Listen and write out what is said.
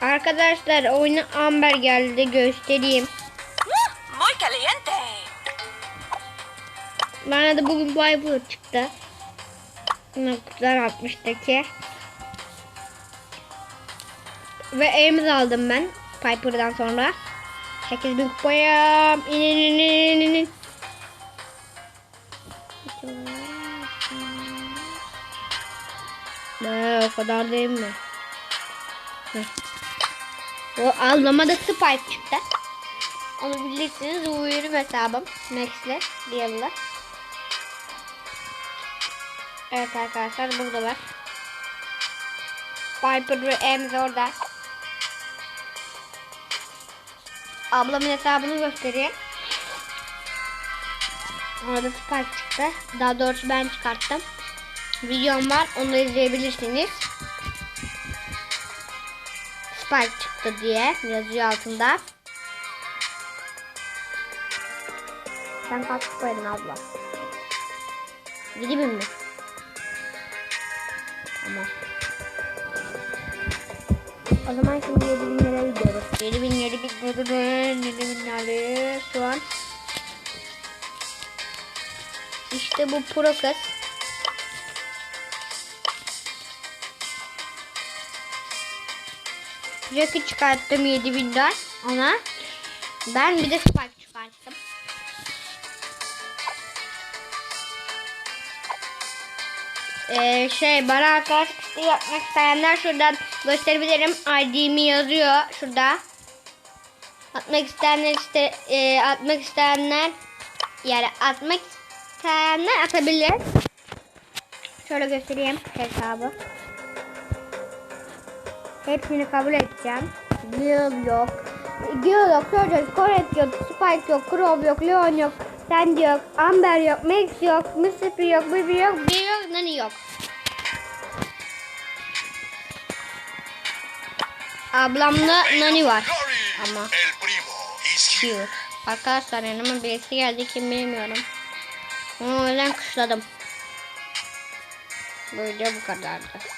Arkadaşlar oyuna Amber geldi göstereyim. Muy caliente. Bana da bugün Viper çıktı. Noktalar 60'daki. Ve Ames aldım ben. Piper'dan sonra. 8000 kupaya. İn in in in in in. Ne o kadar değil mi? Heh. O almama da Spike çıktı. Onu bilirsiniz. Benim hesabım. Max'le. Diyelim. Evet arkadaşlar burada var. Piper ve Ems orada. Ablamın hesabını göstereyim. Orada Spike çıktı. Daha doğrusu ben çıkarttım. Videom var. Onu izleyebilirsiniz. Spike çıktı diye yazıyor altında. Sen kaç kupaydın abla? 7000 mi? Tamam. O zaman şimdi 7000 liraya gidiyoruz. 7000 7000 7000 7000 liraya şu an. İşte bu pro kız. Jack'i çıkarttım 7000'den ona. Ben bir de Spike çıkarttım. Ee, şey bana arkadaşlık yapmak isteyenler şuradan gösterebilirim. ID'mi yazıyor şurada. Atmak isteyenler işte e, atmak isteyenler yani atmak isteyenler atabilir. Şöyle göstereyim hesabı. Hepsini kabul edeceğim. Gil yok. Gil yok, Surgeon, Coret yok, Spike yok, Crow yok, Leon yok, Sandy yok, Amber yok, Max yok, Mississippi yok, Bibi yok, bir yok, Nani yok. Ablamda Nani var. Ama. Arkadaşlar yanıma birisi geldi kim bilmiyorum. Onu o yüzden kışladım. Böyle bu kadardı.